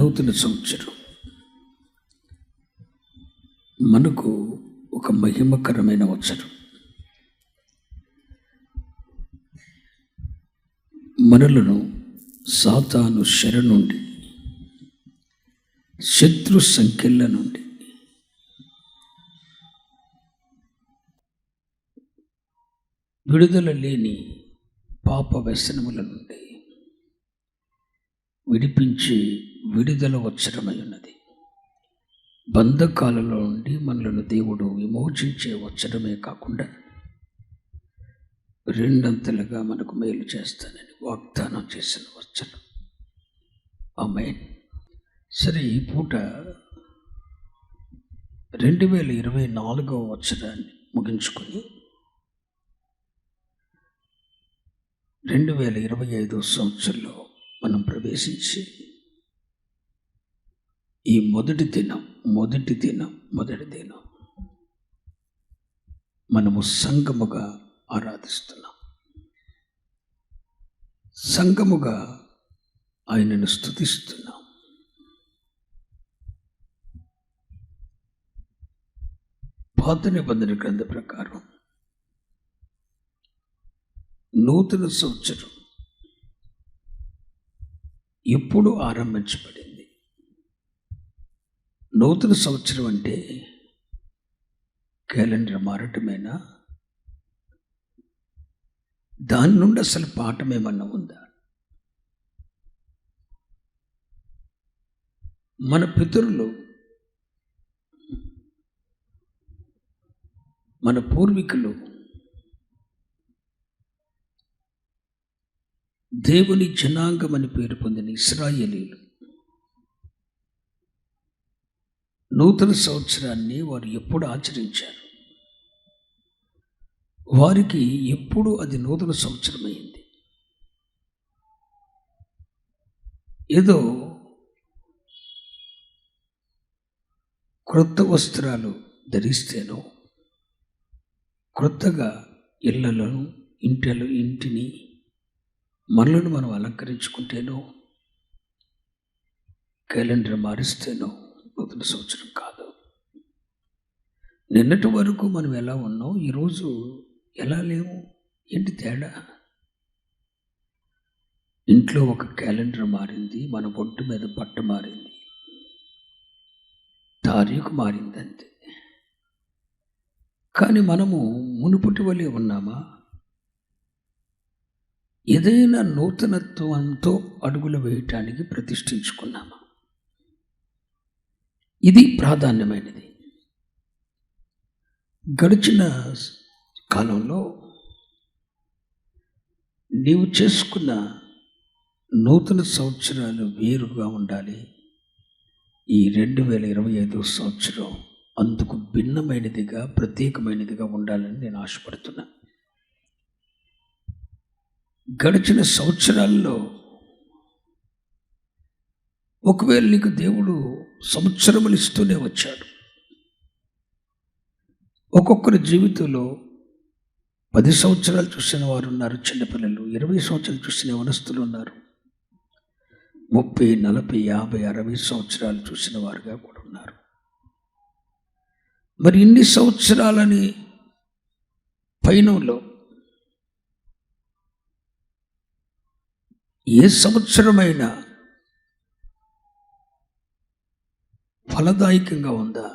నూతన సంవత్సరం మనకు ఒక మహిమకరమైన వచ్చరం. మనలను సాతాను శర నుండి శత్రు సంఖ్యల నుండి. విడుదల లేని పాప వ్యసనముల నుండి విడిపించి విడుదల వచ్చరమై ఉన్నది. బంధకాలలో నుండి మనలను దేవుడు విమోచించే వచ్చడమే కాకుండా రెండంతలుగా మనకు మేలు చేస్తానని వాగ్దానం చేసిన వచ్చనం ఆమె సరే ఈ పూట రెండు వేల ఇరవై నాలుగవ వచ్చరాన్ని ముగించుకొని రెండు వేల ఇరవై ఐదో సంవత్సరంలో మనం ప్రవేశించి ఈ మొదటి దినం మొదటి దినం మొదటి దినం మనము సంగముగా ఆరాధిస్తున్నాం. సంగముగా ఆయనను స్థుతిస్తున్నాం పాత నిబంధన గ్రంథ ప్రకారం నూతన సంవత్సరం ఎప్పుడు ఆరంభించబడింది? నూతన సంవత్సరం అంటే క్యాలెండర్ మారటమేనా? దాని నుండి అసలు పాఠం ఏమన్నా ఉందా? మన పితరులు మన పూర్వీకులు దేవుని జనాంగం అని పేరు పొందిన ఇస్రాయేలీలు నూతన సంవత్సరాన్ని వారు ఎప్పుడు ఆచరించారు? వారికి ఎప్పుడు అది నూతన సంవత్సరమైంది ఏదో క్రొత్త వస్త్రాలు ధరిస్తేనో క్రొత్తగా ఇళ్ళలను ఇంటలు ఇంటిని మనలను మనం అలంకరించుకుంటేనో క్యాలెండర్ మారిస్తేనో నూతన సంవత్సరం కాదు. నిన్నటి వరకు మనం ఎలా ఉన్నాం? ఈరోజు ఎలా లేవు ఏంటి తేడా? ఇంట్లో ఒక క్యాలెండర్ మారింది మన ఒంటి మీద పట్టు మారింది. తారీఖు మారింది అంతే కానీ మనము మునుపటి వలె ఉన్నామా? ఏదైనా నూతనత్వంతో అడుగులు వేయటానికి ప్రతిష్ఠించుకున్నామా? ఇది ప్రాధాన్యమైనది. గడిచిన కాలంలో నీవు చేసుకున్న నూతన సంవత్సరాలు వేరుగా ఉండాలి. ఈ రెండు వేల ఇరవై ఐదు సంవత్సరం అందుకు భిన్నమైనదిగా ప్రత్యేకమైనదిగా ఉండాలని నేను ఆశపడుతున్నా. గడిచిన సంవత్సరాల్లో ఒకవేళ నీకు దేవుడు సంవత్సరములు ఇస్తూనే వచ్చాడు. ఒక్కొక్కరి జీవితంలో పది సంవత్సరాలు చూసిన వారు ఉన్నారు చిన్నపిల్లలు. ఇరవై సంవత్సరాలు చూసిన వనస్తులు ఉన్నారు. ముప్పై నలభై యాభై అరవై సంవత్సరాలు చూసిన వారుగా కూడా ఉన్నారు. మరి ఇన్ని సంవత్సరాలని పైనంలో ఏ సంవత్సరమైనా ఫలదాయకంగా ఉందా?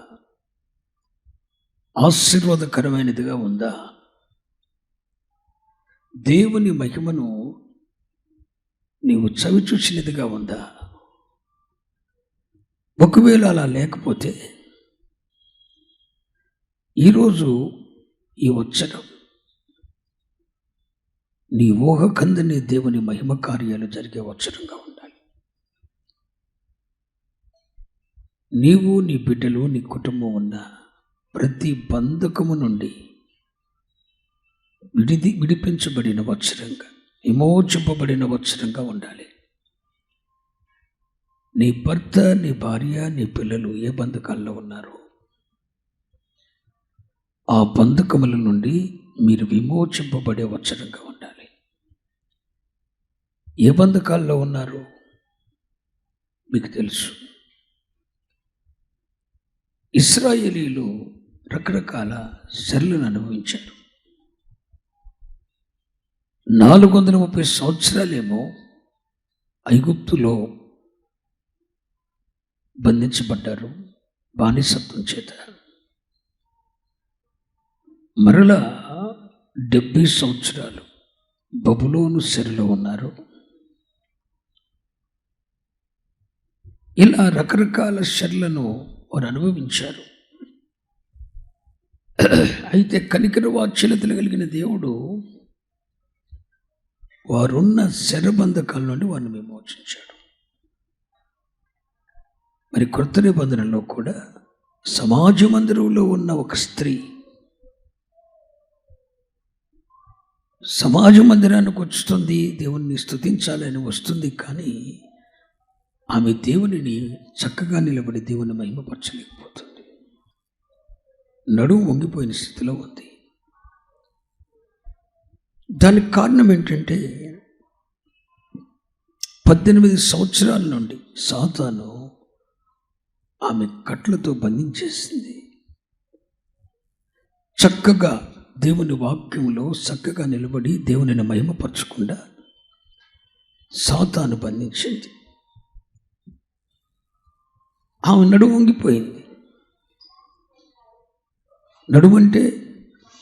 ఆశీర్వాదకరమైనదిగా ఉందా? దేవుని మహిమను నీవు చవి చూసినదిగా ఉందా? ఒకవేళ అలా లేకపోతే ఈరోజు ఈ వచ్చరం నీ ఊహ కందని దేవుని మహిమ కార్యాలు జరిగే వచ్చరంగా ఉంది. నీవు నీ బిడ్డలు నీ కుటుంబం ఉన్న ప్రతి బంధకము నుండి విడిది విడిపించబడిన వచ్చరంగా విమోచింపబడిన వచ్చరంగా ఉండాలి. నీ భర్త నీ భార్య నీ పిల్లలు ఏ బంధకాల్లో ఉన్నారు ఆ బంధకముల నుండి మీరు విమోచింపబడే వచ్చరంగా ఉండాలి. ఏ బంధకాల్లో ఉన్నారు మీకు తెలుసు. ఇస్రాయేలీలు రకరకాల శరలను అనుభవించారు. నాలుగు వందల ముప్పై సంవత్సరాలేమో ఐగుప్తులో బంధించబడ్డారు బానిసత్వం చేత. మరలా డెబ్బై సంవత్సరాలు బబులోను సెరలో ఉన్నారు. ఇలా రకరకాల షర్లను వారు అనుభవించారు. అయితే కనికర వాచ్యలతలు కలిగిన దేవుడు వారున్న శరబంధకాల నుండి వారిని విమోచించాడు. మరి కొత్త నిబంధనలో కూడా సమాజ మందిరంలో ఉన్న ఒక స్త్రీ సమాజ మందిరానికి వస్తుంది దేవుణ్ణి స్థుతించాలని వస్తుంది కానీ ఆమె దేవునిని చక్కగా నిలబడి దేవుని మహిమపరచలేకపోతుంది. నడుము వంగిపోయిన స్థితిలో ఉంది. దానికి కారణం ఏంటంటే పద్దెనిమిది సంవత్సరాల నుండి సాతాను ఆమె కట్లతో బంధించేసింది. చక్కగా దేవుని వాక్యంలో చక్కగా నిలబడి దేవునిని మహిమపరచకుండా సాతాను బంధించింది. ఆమె నడుము వంగిపోయింది. నడుము అంటే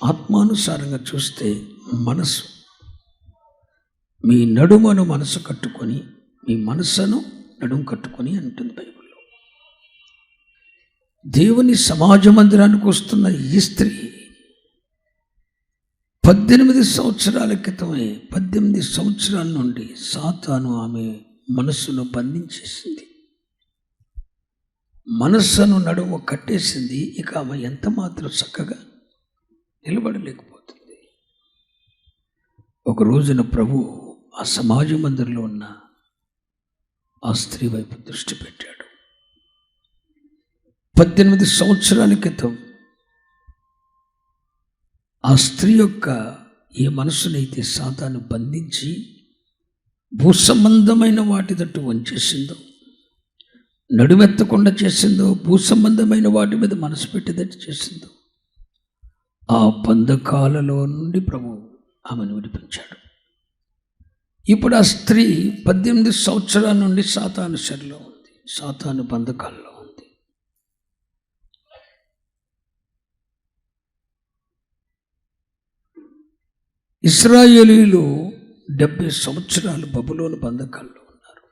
ఆత్మానుసారంగా చూస్తే మనసు. మీ నడుమను మనసు కట్టుకొని మీ మనసును నడుము కట్టుకొని అంటుంది బైబిల్లో. దేవుని సమాజ మందిరానికి వస్తున్న ఈ స్త్రీ పద్దెనిమిది సంవత్సరాల క్రితమే పద్దెనిమిది సంవత్సరాల నుండి సాతాను ఆమె మనస్సును బంధించేసింది. మనస్సును నడుము కట్టేసింది ఇక ఆమె ఎంత మాత్రం చక్కగా నిలబడలేకపోతుంది. ఒక రోజున ప్రభు ఆ సమాజ మందిరంలో ఉన్న ఆ స్త్రీ వైపు దృష్టి పెట్టాడు. పద్దెనిమిది సంవత్సరాల క్రితం ఆ స్త్రీ యొక్క ఏ మనసునైతే సాతాను బంధించి భూసంబంధమైన వాటి తట్టు వంచేసిందో నడుమెత్తకుండా చేసిందో భూ సంబంధమైన వాటి మీద మనసు పెట్టేదట్టు చేసిందో ఆ పందకాలలో నుండి ప్రభు ఆమెను విడిపించాడు. ఇప్పుడు ఆ స్త్రీ పద్దెనిమిది సంవత్సరాల నుండి సాతాను శరిలో ఉంది సాతాను బంధకాల్లో ఉంది. ఇస్రాయేలీలో డెబ్బై సంవత్సరాలు బబులోని బంధకాల్లో ఉన్నారు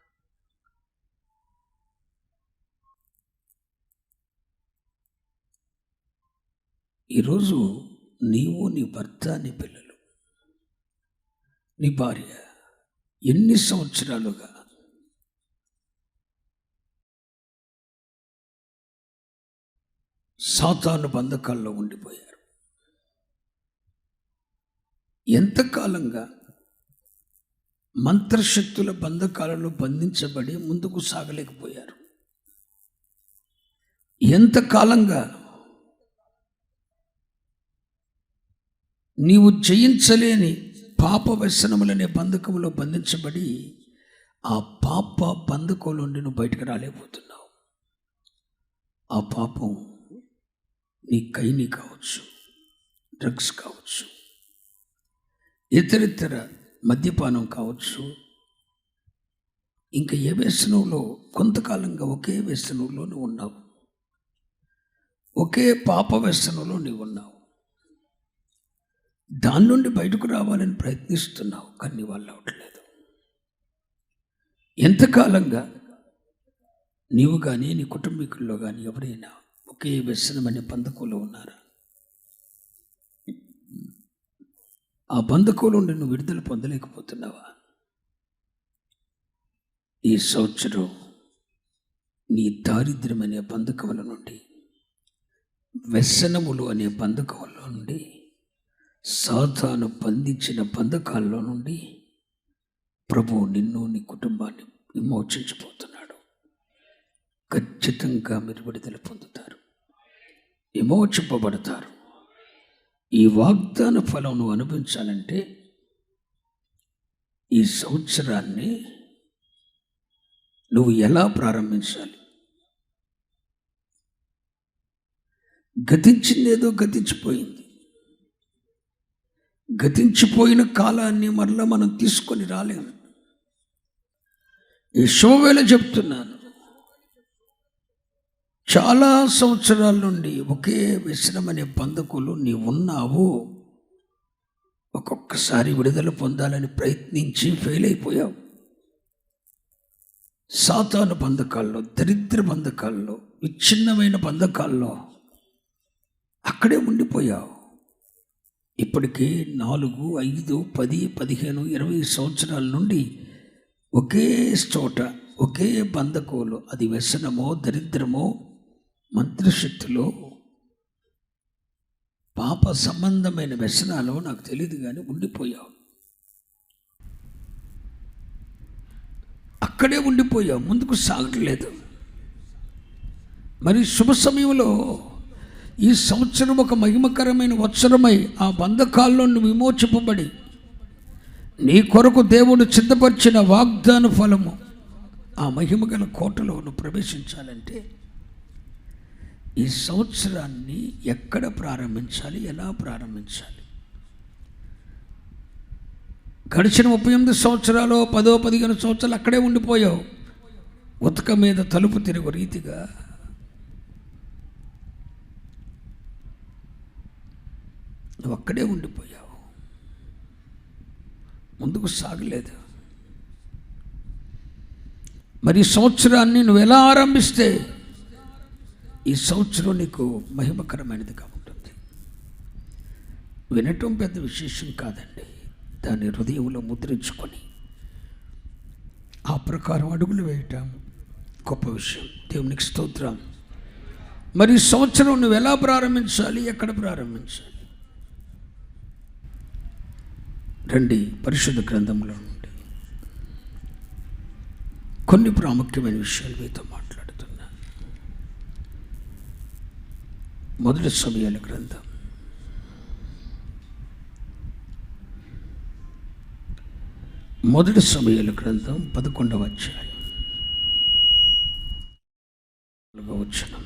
ఈరోజు నీవు నీ భర్త నీ పిల్లలు నీ భార్య ఎన్ని సంవత్సరాలుగా సాతాను బంధకాల్లో ఉండిపోయారు? ఎంతకాలంగా మంత్రశక్తుల బంధకాలలో బంధించబడి ముందుకు సాగలేకపోయారు? ఎంతకాలంగా నీవు జయించలేని పాప వ్యసనములనే బంధకములో బంధించబడి ఆ పాప బంధకంలో నువ్వు బయటకు రాలేకపోతున్నావు. ఆ పాపం నీ కైని కావచ్చు డ్రగ్స్ కావచ్చు ఇతరితర మద్యపానం కావచ్చు. ఇంకా ఏ వ్యసనంలో కొంతకాలంగా ఒకే వ్యసనంలో నువ్వు ఉన్నావు. ఒకే పాప వ్యసనంలో నీవు ఉన్నావు దాని నుండి బయటకు రావాలని ప్రయత్నిస్తున్నావు కానీ వాళ్ళు వల్ల అవట్లేదు ఎంతకాలంగా నీవు కానీ నీ కుటుంబీకుల్లో కానీ ఎవరైనా ఒకే వ్యసనం అనే ఉన్నారా? ఆ బంధకంలో నిన్ను నువ్వు విడుదల పొందలేకపోతున్నావా? ఈ సంవత్సరం నీ దారిద్ర్యం అనే బంధకముల నుండి వ్యసనములు అనే బంధకముల నుండి సాతాను బంధించిన బంధకాల్లో నుండి ప్రభువు నిన్ను నీ కుటుంబాన్ని విమోచించిపోతున్నాడు ఖచ్చితంగా మీరు విడుదల పొందుతారు. విమోచింపబడతారు. ఈ వాగ్దాన ఫలం నువ్వు అనుభవించాలంటే ఈ సంవత్సరాన్ని నువ్వు ఎలా ప్రారంభించాలి? గతించిందేదో గతించిపోయింది. గతించిపోయిన కాలాన్ని మరలా మనం తీసుకొని రాలేము. ఈ శుభవేళ చెప్తున్నాను చాలా సంవత్సరాల నుండి ఒకే విశ్రమనే అనే బంధకులు నీ ఉన్నావు. ఒక్కొక్కసారి విడుదల పొందాలని ప్రయత్నించి ఫెయిల్ అయిపోయావు. సాతాను బంధకాల్లో దరిద్ర బంధకాల్లో విచ్ఛిన్నమైన బంధకాల్లో అక్కడే ఉండిపోయావు. ఇప్పటికే నాలుగు ఐదు పది పదిహేను ఇరవై సంవత్సరాల నుండి ఒకే చోట ఒకే బంధకోలు అది వ్యసనమో దరిద్రమో మంత్రశక్తిలో పాప సంబంధమైన వ్యసనాలు నాకు తెలియదు కానీ ఉండిపోయావు. అక్కడే ఉండిపోయావు ముందుకు సాగట్లేదు. మరి శుభ సమయంలో ఈ సంవత్సరం ఒక మహిమకరమైన వత్సరమై ఆ బంధకాల్లో విమోచింపబడి నీ కొరకు దేవుడు సిద్ధపరిచిన వాగ్దాన ఫలము ఆ మహిమగల కోటలో నువ్వు ప్రవేశించాలంటే ఈ సంవత్సరాన్ని ఎక్కడ ప్రారంభించాలి ఎలా ప్రారంభించాలి? గడిచిన ముప్పై ఎనిమిది సంవత్సరాలు పదో పదిహేను సంవత్సరాలు అక్కడే ఉండిపోయావు. ఉతక మీద తలుపు తిరుగు రీతిగా నువ్వు అక్కడే ఉండిపోయావు. ముందుకు సాగలేదు. మరి సంవత్సరాన్ని నువ్వు ఎలా ఆరంభిస్తే ఈ సంవత్సరం నీకు మహిమకరమైనదిగా ఉంటుంది వినటం పెద్ద విశేషం కాదండి. దాన్ని హృదయంలో ముద్రించుకొని ఆ ప్రకారం అడుగులు వేయటం గొప్ప విషయం. దేవునికి స్తోత్రం. మరి సంవత్సరం నువ్వు ఎలా ప్రారంభించాలి? ఎక్కడ ప్రారంభించాలి? రండి పరిశుద్ధ గ్రంథంలో నుండి. కొన్ని ప్రాముఖ్యమైన విషయాలు మీతో మాట్లాడుతున్నా. మొదటి సమయాల గ్రంథం. మొదటి సమయాల గ్రంథం పదకొండవ అధ్యాయం. వచనం.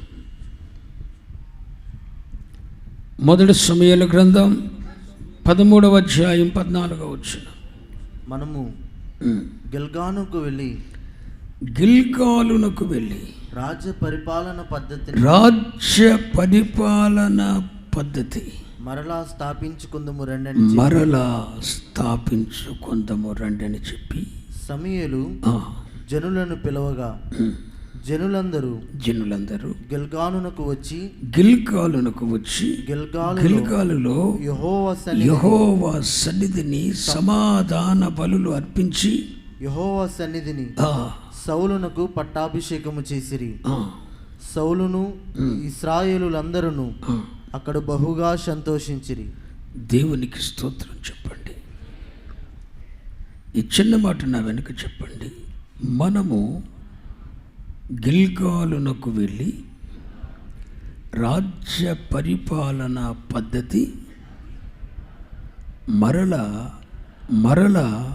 మొదటి సమయాల గ్రంథం పదమూడవ అధ్యాయం పద్నాలుగవ వచనం. మనము. గిల్గానుకు వెళ్ళి గిల్గాలునకు వెళ్ళి రాజ్య పరిపాలన పద్ధతిని రాజ్య పరిపాలన పద్ధతి. మరలా స్థాపించుకుందుము రెండని మరలా స్థాపించుకుందాము రండని చెప్పి. సమయలు జనులను పిలవగా జనులందరూ జనులందరూ గిల్గానునకు వచ్చి గిల్గాలునకు వచ్చి గిల్గాలు గిల్గాలులో యహోవ సన్ని యహోవా సన్నిధిని సమాధాన బలులు అర్పించి యహోవ సన్నిధిని సౌలునకు పట్టాభిషేకము చేసిరి. సౌలును ఇస్రాయేలులందరూ. అక్కడ బహుగా సంతోషించిరి. దేవునికి స్తోత్రం చెప్పండి. ఈ చిన్న మాట నా వెనుక చెప్పండి. మనము గిల్గాలునకు వెళ్ళి రాజ్య పరిపాలన పద్ధతి మరల మరల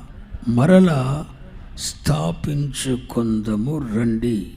మరల స్థాపించుకుందము రండి.